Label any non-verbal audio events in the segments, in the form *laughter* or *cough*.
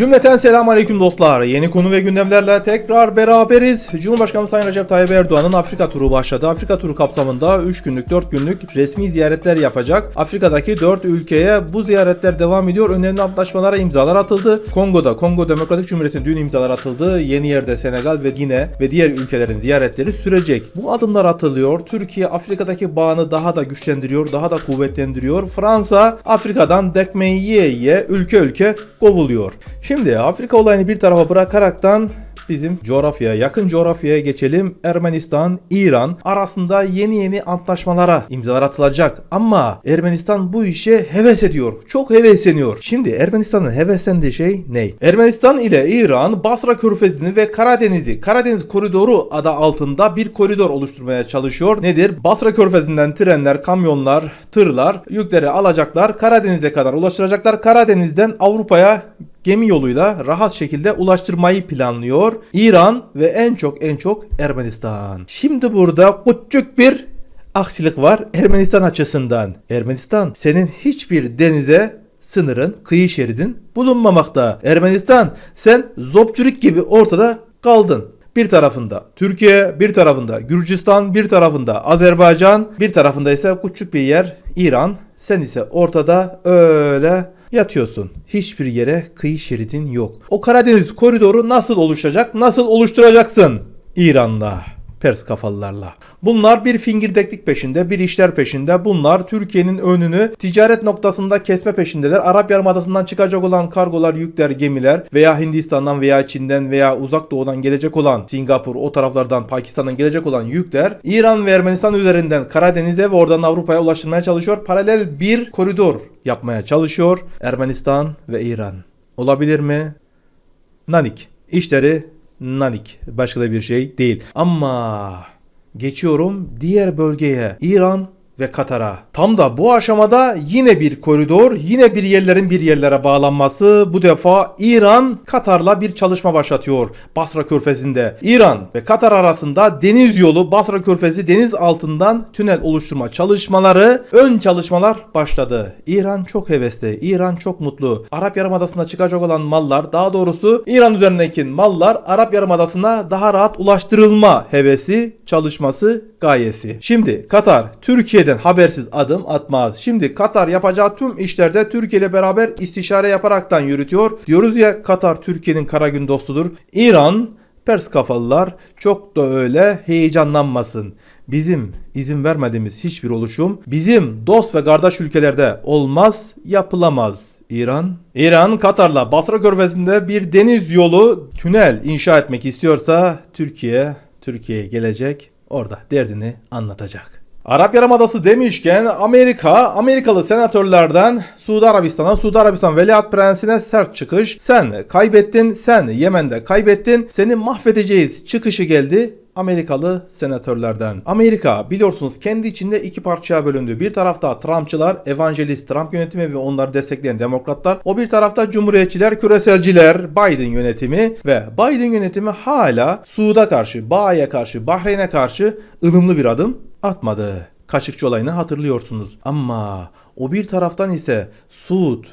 Cümleten selamun aleyküm dostlar. Yeni konu ve gündemlerle tekrar beraberiz. Cumhurbaşkanı Sayın Recep Tayyip Erdoğan'ın Afrika turu başladı. Afrika turu kapsamında 3 günlük 4 günlük resmi ziyaretler yapacak. Afrika'daki 4 ülkeye bu ziyaretler devam ediyor. Önemli antlaşmalara imzalar atıldı. Kongo'da Kongo Demokratik Cumhuriyeti'ne dün imzalar atıldı. Yeni yerde Senegal ve Gine ve diğer ülkelerin ziyaretleri sürecek. Bu adımlar atılıyor. Türkiye Afrika'daki bağını daha da güçlendiriyor, daha da kuvvetlendiriyor. Fransa Afrika'dan dekmeyi yiye yiye ülke ülke kovuluyor. Şimdi Afrika olayını bir tarafa bırakaraktan bizim coğrafyaya, yakın coğrafyaya geçelim. Ermenistan, İran arasında yeni yeni antlaşmalara imzalar atılacak. Ama Ermenistan bu işe heves ediyor. Çok hevesleniyor. Şimdi Ermenistan'ın heveslendiği şey ne? Ermenistan ile İran Basra Körfezi'ni ve Karadeniz'i, Karadeniz Koridoru adı altında bir koridor oluşturmaya çalışıyor. Nedir? Basra Körfezi'nden trenler, kamyonlar, tırlar yükleri alacaklar. Karadeniz'e kadar ulaştıracaklar. Karadeniz'den Avrupa'ya gemi yoluyla rahat şekilde ulaştırmayı planlıyor. İran ve en çok en çok Ermenistan. Şimdi burada küçük bir aksilik var Ermenistan açısından. Ermenistan senin hiçbir denize sınırın, kıyı şeridin bulunmamakta. Ermenistan sen zopçurik gibi ortada kaldın. Bir tarafında Türkiye, bir tarafında Gürcistan, bir tarafında Azerbaycan, bir tarafında ise küçük bir yer İran. Sen ise ortada öyle yatıyorsun. Hiçbir yere kıyı şeridin yok. O Karadeniz koridoru nasıl oluşacak? Nasıl oluşturacaksın? İran'la. Pers kafalılarla. Bunlar bir fingirdeklik peşinde, bir işler peşinde. Bunlar Türkiye'nin önünü ticaret noktasında kesme peşindeler. Arap Yarımadası'ndan çıkacak olan kargolar, yükler, gemiler veya Hindistan'dan veya Çin'den veya Uzak Doğu'dan gelecek olan Singapur, o taraflardan Pakistan'dan gelecek olan yükler İran ve Ermenistan üzerinden Karadeniz'e ve oradan Avrupa'ya ulaştırmaya çalışıyor. Paralel bir koridor yapmaya çalışıyor Ermenistan ve İran. Olabilir mi? Nanik. İşleri nanik. Başka da bir şey değil. Ama geçiyorum diğer bölgeye. İran ve Katar'a. Tam da bu aşamada yine bir koridor, yine bir yerlerin bir yerlere bağlanması. Bu defa İran Katar'la bir çalışma başlatıyor Basra Körfezi'nde. İran ve Katar arasında deniz yolu Basra Körfezi deniz altından tünel oluşturma çalışmaları, ön çalışmalar başladı. İran çok hevesli, İran çok mutlu. Arap Yarımadası'na çıkacak olan mallar, daha doğrusu İran üzerindeki mallar Arap Yarımadası'na daha rahat ulaştırılma hevesi, çalışması, gayesi. Şimdi Katar Türkiye'den habersiz adım atmaz. Şimdi Katar yapacağı tüm işlerde Türkiye ile beraber istişare yaparaktan yürütüyor. Diyoruz ya Katar Türkiye'nin kara gün dostudur. İran Pers kafalılar çok da öyle heyecanlanmasın. Bizim izin vermediğimiz hiçbir oluşum bizim dost ve kardeş ülkelerde olmaz, yapılamaz. İran. İran Katar'la Basra Körfezi'nde bir deniz yolu tünel inşa etmek istiyorsa Türkiye Türkiye'ye gelecek orada derdini anlatacak. Arap Yarımadası demişken Amerika, Amerikalı senatörlerden Suudi Arabistan'a, Suudi Arabistan Veliaht Prensi'ne sert çıkış. Sen kaybettin, sen Yemen'de kaybettin, seni mahvedeceğiz çıkışı geldi. Amerikalı senatörlerden. Amerika biliyorsunuz kendi içinde iki parçaya bölündü. Bir tarafta Trumpçılar, evangelist Trump yönetimi ve onları destekleyen demokratlar. O bir tarafta cumhuriyetçiler, küreselciler, Biden yönetimi ve Biden yönetimi hala Suud'a karşı, Bağ'a karşı, Bahreyn'e karşı ılımlı bir adım atmadı. Kaşıkçı olayını hatırlıyorsunuz. Ama o bir taraftan ise Suud,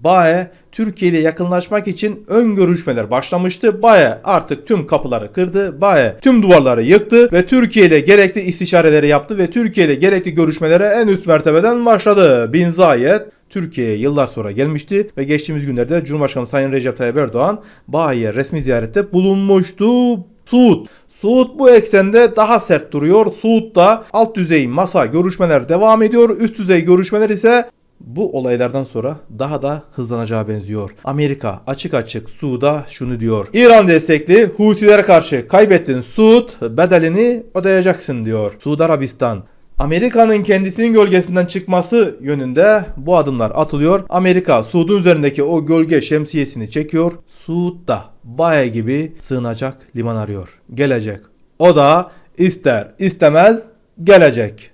Bae Türkiye ile yakınlaşmak için ön görüşmeler başlamıştı. Bae artık tüm kapıları kırdı. Bae tüm duvarları yıktı ve Türkiye ile gerekli istişareleri yaptı ve Türkiye ile gerekli görüşmelere en üst mertebeden başladı. Bin Zayed Türkiye'ye yıllar sonra gelmişti ve geçtiğimiz günlerde Cumhurbaşkanı Sayın Recep Tayyip Erdoğan Bae'ye resmi ziyarette bulunmuştu. Suud Suud bu eksende daha sert duruyor. Suud'da alt düzey masa görüşmeler devam ediyor. Üst düzey görüşmeler ise bu olaylardan sonra daha da hızlanacağı benziyor. Amerika açık açık Suud'a şunu diyor. İran destekli Husilere karşı kaybettin Suud bedelini ödeyeceksin diyor. Suudi Arabistan Amerika'nın kendisinin gölgesinden çıkması yönünde bu adımlar atılıyor. Amerika Suud'un üzerindeki o gölge şemsiyesini çekiyor. Suud da Baye gibi sığınacak liman arıyor. Gelecek. O da ister istemez gelecek.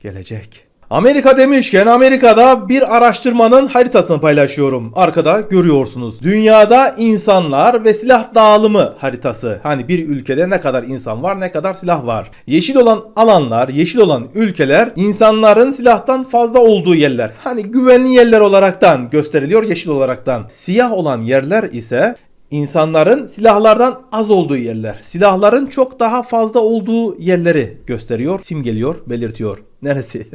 Gelecek. Amerika demişken Amerika'da bir araştırmanın haritasını paylaşıyorum. Arkada görüyorsunuz. Dünyada insanlar ve silah dağılımı haritası. Hani bir ülkede ne kadar insan var ne kadar silah var. Yeşil olan alanlar, yeşil olan ülkeler insanların silahtan fazla olduğu yerler. Hani güvenli yerler olaraktan gösteriliyor yeşil olaraktan. Siyah olan yerler ise İnsanların silahlardan az olduğu yerler, silahların çok daha fazla olduğu yerleri gösteriyor, simgeliyor, belirtiyor. *laughs* Neresi?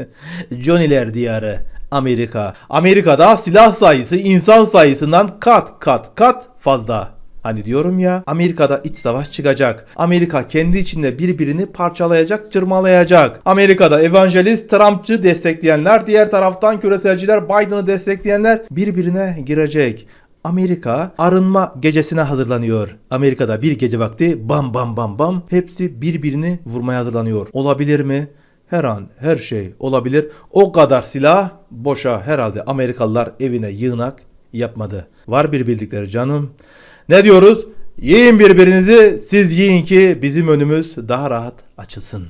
Johnny'ler diyarı. Amerika. Amerika'da silah sayısı insan sayısından kat kat kat fazla. Hani diyorum ya Amerika'da iç savaş çıkacak. Amerika kendi içinde birbirini parçalayacak, cırmalayacak. Amerika'da evangelist Trumpçı destekleyenler, diğer taraftan küreselciler Biden'ı destekleyenler birbirine girecek. Amerika arınma gecesine hazırlanıyor. Amerika'da bir gece vakti bam bam bam bam hepsi birbirini vurmaya hazırlanıyor. Olabilir mi? Her an her şey olabilir. O kadar silah boşa herhalde Amerikalılar evine yığınak yapmadı. Var bir bildikleri canım. Ne diyoruz? Yiyin birbirinizi siz yiyin ki bizim önümüz daha rahat açılsın.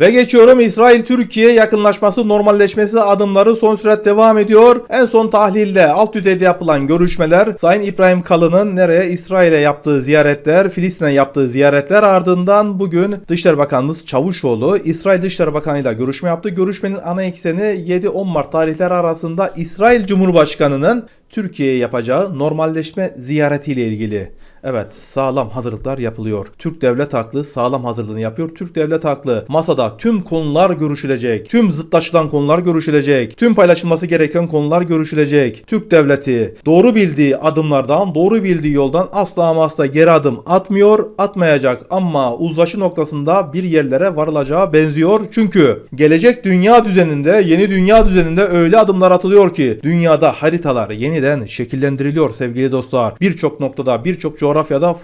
Ve geçiyorum İsrail-Türkiye yakınlaşması normalleşmesi adımları son sürat devam ediyor. En son tahlilde alt düzeyde yapılan görüşmeler Sayın İbrahim Kalın'ın nereye İsrail'e yaptığı ziyaretler, Filistin'e yaptığı ziyaretler ardından bugün Dışişleri Bakanımız Çavuşoğlu İsrail Dışişleri Bakanı ile görüşme yaptı. Görüşmenin ana ekseni 7-10 Mart tarihleri arasında İsrail Cumhurbaşkanı'nın Türkiye'ye yapacağı normalleşme ziyaretiyle ilgili. Evet sağlam hazırlıklar yapılıyor. Türk devlet haklı sağlam hazırlığını yapıyor. Türk devlet haklı masada tüm konular görüşülecek. Tüm zıtlaşılan konular görüşülecek. Tüm paylaşılması gereken konular görüşülecek. Türk devleti doğru bildiği adımlardan, doğru bildiği yoldan asla ama asla geri adım atmıyor, atmayacak ama uzlaşı noktasında bir yerlere varılacağı benziyor. Çünkü gelecek dünya düzeninde, yeni dünya düzeninde öyle adımlar atılıyor ki dünyada haritalar yeniden şekillendiriliyor sevgili dostlar. Birçok noktada, birçok coğrafyada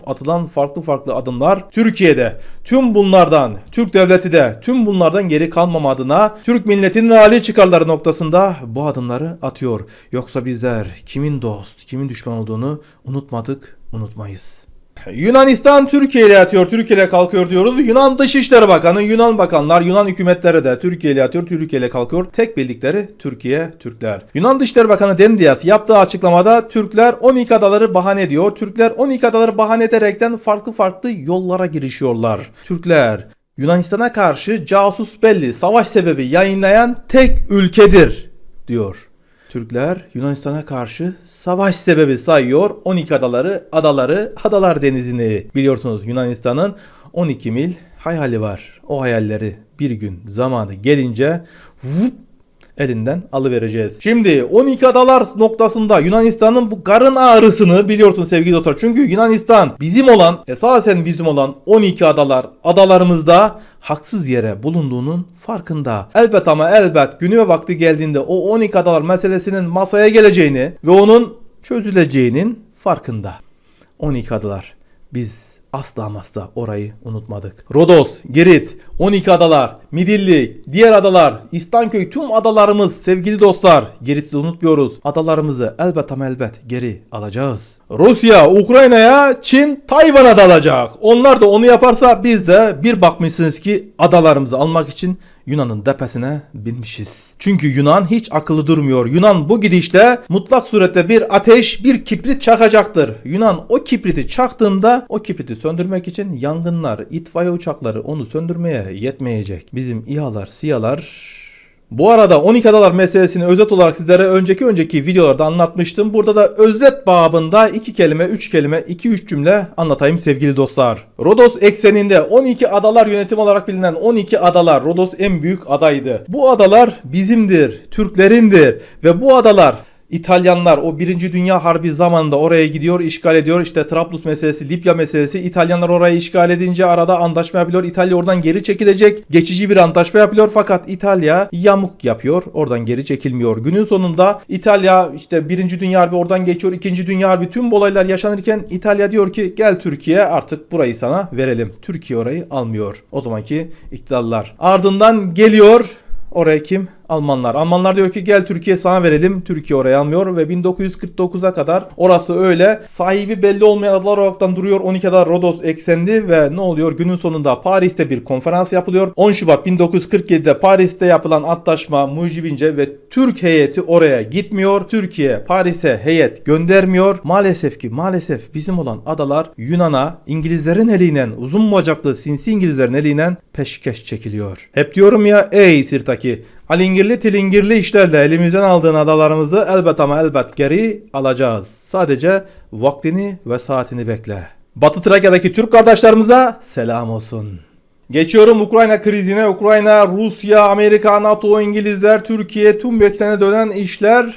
atılan farklı farklı adımlar Türkiye'de tüm bunlardan Türk devleti de tüm bunlardan geri kalmam adına Türk milletinin hali çıkarları noktasında bu adımları atıyor. Yoksa bizler kimin dost, kimin düşman olduğunu unutmadık, unutmayız. Yunanistan Türkiye ile yatıyor, Türkiye ile kalkıyor diyoruz. Yunan Dışişleri Bakanı, Yunan bakanlar, Yunan hükümetleri de Türkiye ile yatıyor, Türkiye ile kalkıyor. Tek bildikleri Türkiye, Türkler. Yunan Dışişleri Bakanı Dendias yaptığı açıklamada Türkler 12 adaları bahane ediyor. Türkler 12 adaları bahane ederekten farklı farklı yollara girişiyorlar. Türkler Yunanistan'a karşı casus belli savaş sebebi yayınlayan tek ülkedir diyor. Türkler Yunanistan'a karşı savaş sebebi sayıyor 12 adaları, adaları, adalar denizini. Biliyorsunuz Yunanistan'ın 12 mil hayali var. O hayalleri bir gün zamanı gelince vup, elinden alıvereceğiz. Şimdi 12 adalar noktasında Yunanistan'ın bu karın ağrısını biliyorsun sevgili dostlar. Çünkü Yunanistan bizim olan esasen bizim olan 12 adalar adalarımızda haksız yere bulunduğunun farkında. Elbet ama elbet günü ve vakti geldiğinde o 12 adalar meselesinin masaya geleceğini ve onun çözüleceğinin farkında. 12 adalar. Biz asla asla orayı unutmadık. Rodos, Girit, 12 adalar, Midilli, diğer adalar, İstanköy tüm adalarımız sevgili dostlar. Girit'i unutmuyoruz. Adalarımızı elbet ama elbet geri alacağız. Rusya, Ukrayna'ya, Çin, Tayvan'a dalacak. Onlar da onu yaparsa biz de bir bakmışsınız ki adalarımızı almak için Yunan'ın tepesine binmişiz. Çünkü Yunan hiç akıllı durmuyor. Yunan bu gidişle mutlak surette bir ateş, bir kibrit çakacaktır. Yunan o kibriti çaktığında o kibriti söndürmek için yangınlar, itfaiye uçakları onu söndürmeye yetmeyecek. Bizim İHA'lar, SİHA'lar bu arada 12 adalar meselesini özet olarak sizlere önceki önceki videolarda anlatmıştım. Burada da özet babında 2 kelime, 3 kelime, 2-3 cümle anlatayım sevgili dostlar. Rodos ekseninde 12 adalar yönetim olarak bilinen 12 adalar Rodos en büyük adaydı. Bu adalar bizimdir, Türklerindir ve bu adalar İtalyanlar o Birinci Dünya Harbi zamanında oraya gidiyor, işgal ediyor. İşte Trablus meselesi, Libya meselesi. İtalyanlar orayı işgal edince arada antlaşma yapıyor. İtalya oradan geri çekilecek. Geçici bir antlaşma yapıyor fakat İtalya yamuk yapıyor. Oradan geri çekilmiyor. Günün sonunda İtalya işte Birinci Dünya Harbi oradan geçiyor. İkinci Dünya Harbi tüm bu olaylar yaşanırken İtalya diyor ki gel Türkiye artık burayı sana verelim. Türkiye orayı almıyor. O zamanki iktidarlar. Ardından geliyor Oraya kim? Almanlar. Almanlar diyor ki gel Türkiye sana verelim. Türkiye oraya almıyor ve 1949'a kadar orası öyle. Sahibi belli olmayan adalar olaraktan duruyor. 12 ada Rodos eksendi ve ne oluyor? Günün sonunda Paris'te bir konferans yapılıyor. 10 Şubat 1947'de Paris'te yapılan antlaşma mucibince ve Türk heyeti oraya gitmiyor. Türkiye Paris'e heyet göndermiyor. Maalesef ki maalesef bizim olan adalar Yunan'a İngilizlerin eliyle uzun bacaklı sinsi İngilizlerin eliyle peşkeş çekiliyor. Hep diyorum ya ey Sirtaki alingirli tilingirli işlerle elimizden aldığın adalarımızı elbet ama elbet geri alacağız. Sadece vaktini ve saatini bekle. Batı Trakya'daki Türk kardeşlerimize selam olsun. Geçiyorum Ukrayna krizine. Ukrayna, Rusya, Amerika, NATO, İngilizler, Türkiye tüm bu eksene dönen işler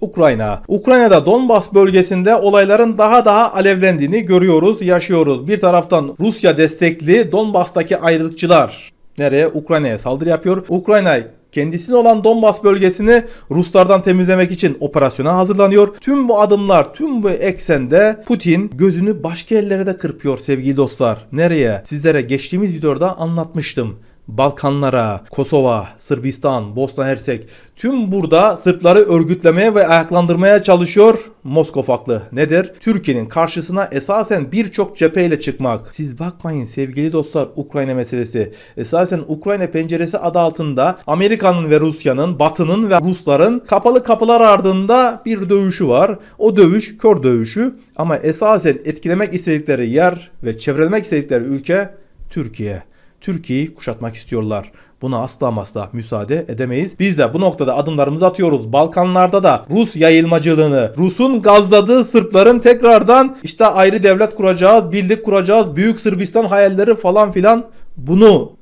Ukrayna. Ukrayna'da Donbas bölgesinde olayların daha daha alevlendiğini görüyoruz, yaşıyoruz. Bir taraftan Rusya destekli Donbas'taki ayrılıkçılar nereye? Ukrayna'ya saldırı yapıyor. Ukrayna kendisine olan Donbas bölgesini Ruslardan temizlemek için operasyona hazırlanıyor. Tüm bu adımlar, tüm bu eksende Putin gözünü başka yerlere de kırpıyor sevgili dostlar. Nereye? Sizlere geçtiğimiz videoda anlatmıştım. Balkanlara, Kosova, Sırbistan, Bosna Hersek tüm burada Sırpları örgütlemeye ve ayaklandırmaya çalışıyor. Moskova haklı. Nedir? Türkiye'nin karşısına esasen birçok cepheyle çıkmak. Siz bakmayın sevgili dostlar Ukrayna meselesi. Esasen Ukrayna penceresi adı altında Amerika'nın ve Rusya'nın, Batı'nın ve Rusların kapalı kapılar ardında bir dövüşü var. O dövüş kör dövüşü ama esasen etkilemek istedikleri yer ve çevrelemek istedikleri ülke Türkiye. Türkiye'yi kuşatmak istiyorlar. Buna asla asla müsaade edemeyiz. Biz de bu noktada adımlarımızı atıyoruz. Balkanlarda da Rus yayılmacılığını, Rus'un gazladığı Sırpların tekrardan işte ayrı devlet kuracağız, birlik kuracağız, büyük Sırbistan hayalleri falan filan bunu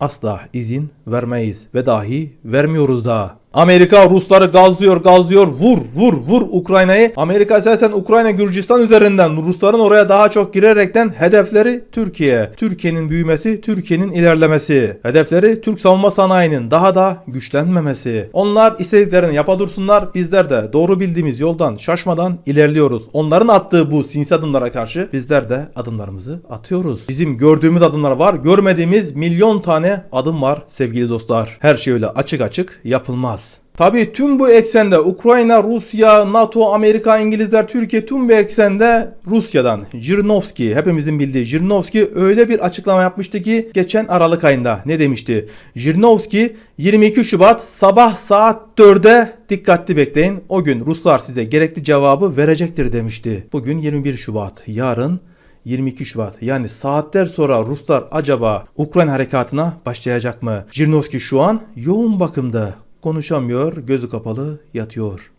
asla izin vermeyiz ve dahi vermiyoruz da. Amerika Rusları gazlıyor gazlıyor vur vur vur Ukrayna'yı. Amerika esasen Ukrayna Gürcistan üzerinden Rusların oraya daha çok girerekten hedefleri Türkiye. Türkiye'nin büyümesi, Türkiye'nin ilerlemesi. Hedefleri Türk savunma sanayinin daha da güçlenmemesi. Onlar istediklerini yapa dursunlar. Bizler de doğru bildiğimiz yoldan şaşmadan ilerliyoruz. Onların attığı bu sinsi adımlara karşı bizler de adımlarımızı atıyoruz. Bizim gördüğümüz adımlar var. Görmediğimiz milyon tane adım var sevgili dostlar. Her şey öyle açık açık yapılmaz. Tabi tüm bu eksende Ukrayna, Rusya, NATO, Amerika, İngilizler, Türkiye tüm bu eksende Rusya'dan Jirinovski hepimizin bildiği Jirinovski öyle bir açıklama yapmıştı ki geçen Aralık ayında ne demişti? Jirinovski 22 Şubat sabah saat 4'e dikkatli bekleyin. O gün Ruslar size gerekli cevabı verecektir demişti. Bugün 21 Şubat. Yarın 22 Şubat yani saatler sonra Ruslar acaba Ukrayna harekatına başlayacak mı? Jirinovski şu an yoğun bakımda konuşamıyor, gözü kapalı yatıyor.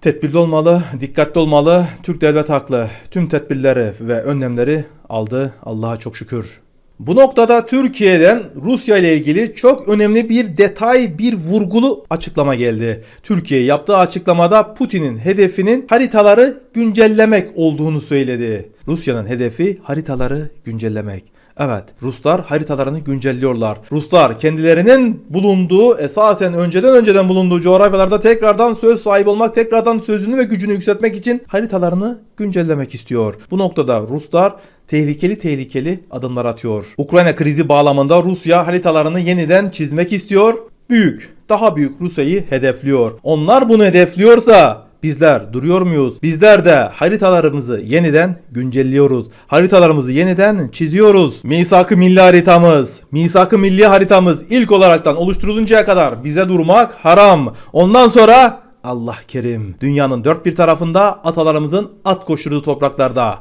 Tedbirli olmalı, dikkatli olmalı. Türk devlet haklı. Tüm tedbirleri ve önlemleri aldı. Allah'a çok şükür. Bu noktada Türkiye'den Rusya ile ilgili çok önemli bir detay, bir vurgulu açıklama geldi. Türkiye yaptığı açıklamada Putin'in hedefinin haritaları güncellemek olduğunu söyledi. Rusya'nın hedefi haritaları güncellemek. Evet, Ruslar haritalarını güncelliyorlar. Ruslar kendilerinin bulunduğu, esasen önceden önceden bulunduğu coğrafyalarda tekrardan söz sahibi olmak, tekrardan sözünü ve gücünü yükseltmek için haritalarını güncellemek istiyor. Bu noktada Ruslar tehlikeli tehlikeli adımlar atıyor. Ukrayna krizi bağlamında Rusya haritalarını yeniden çizmek istiyor. Büyük, daha büyük Rusya'yı hedefliyor. Onlar bunu hedefliyorsa Bizler duruyor muyuz? Bizler de haritalarımızı yeniden güncelliyoruz. Haritalarımızı yeniden çiziyoruz. Misak-ı milli haritamız, misak-ı milli haritamız ilk olaraktan oluşturuluncaya kadar bize durmak haram. Ondan sonra Allah kerim. Dünyanın dört bir tarafında atalarımızın at koşturduğu topraklarda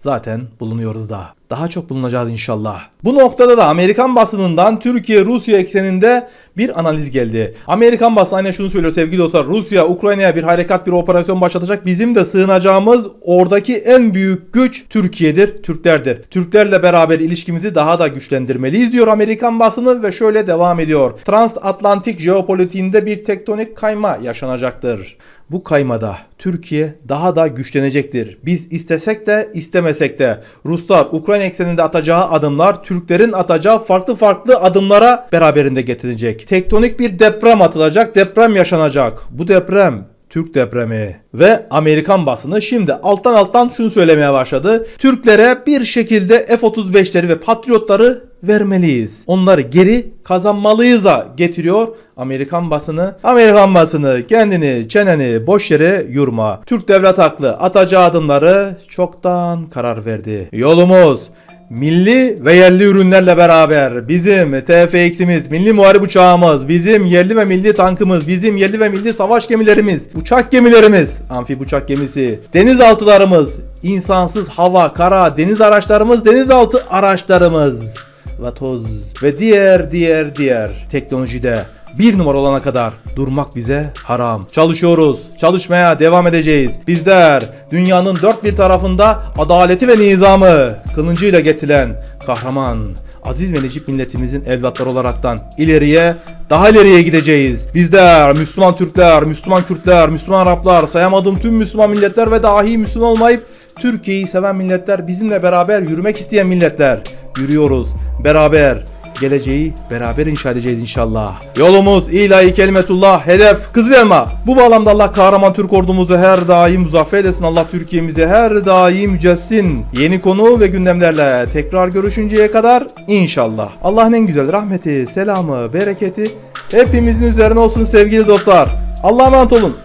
zaten bulunuyoruz da. Daha çok bulunacağız inşallah. Bu noktada da Amerikan basınından Türkiye-Rusya ekseninde bir analiz geldi. Amerikan basını aynen şunu söylüyor sevgili dostlar. Rusya Ukrayna'ya bir harekat bir operasyon başlatacak. Bizim de sığınacağımız oradaki en büyük güç Türkiye'dir, Türklerdir. Türklerle beraber ilişkimizi daha da güçlendirmeliyiz diyor Amerikan basını ve şöyle devam ediyor. Transatlantik jeopolitiğinde bir tektonik kayma yaşanacaktır. Bu kaymada Türkiye daha da güçlenecektir. Biz istesek de istemesek de Ruslar Ukrayna ekseninde atacağı adımlar Türklerin atacağı farklı farklı adımlara beraberinde getirecek. Tektonik bir deprem atılacak, deprem yaşanacak. Bu deprem Türk depremi ve Amerikan basını şimdi alttan alttan şunu söylemeye başladı. Türklere bir şekilde F-35'leri ve Patriotları vermeliyiz. Onları geri kazanmalıyız'a getiriyor Amerikan basını. Amerikan basını kendini çeneni boş yere yurma. Türk devlet haklı atacağı adımları çoktan karar verdi. Yolumuz Milli ve yerli ürünlerle beraber bizim TFX'imiz, milli muharip uçağımız, bizim yerli ve milli tankımız, bizim yerli ve milli savaş gemilerimiz, uçak gemilerimiz, amfib uçak gemisi, denizaltılarımız, insansız hava, kara, deniz araçlarımız, denizaltı araçlarımız, vatoz ve diğer diğer diğer teknolojide bir numara olana kadar durmak bize haram. Çalışıyoruz. Çalışmaya devam edeceğiz. Bizler dünyanın dört bir tarafında adaleti ve nizamı kılıncıyla getirilen kahraman aziz ve necip milletimizin evlatları olaraktan ileriye daha ileriye gideceğiz. Bizler Müslüman Türkler, Müslüman Kürtler, Müslüman Araplar, sayamadığım tüm Müslüman milletler ve dahi Müslüman olmayıp Türkiye'yi seven milletler, bizimle beraber yürümek isteyen milletler. Yürüyoruz beraber geleceği beraber inşa edeceğiz inşallah. Yolumuz ilahi kelimetullah, hedef Kızıl Elma. Bu bağlamda Allah kahraman Türk ordumuzu her daim muzaffer etsin. Allah Türkiye'mizi her daim yücelsin. Yeni konu ve gündemlerle tekrar görüşünceye kadar inşallah. Allah'ın en güzel rahmeti, selamı, bereketi hepimizin üzerine olsun sevgili dostlar. Allah'a emanet olun.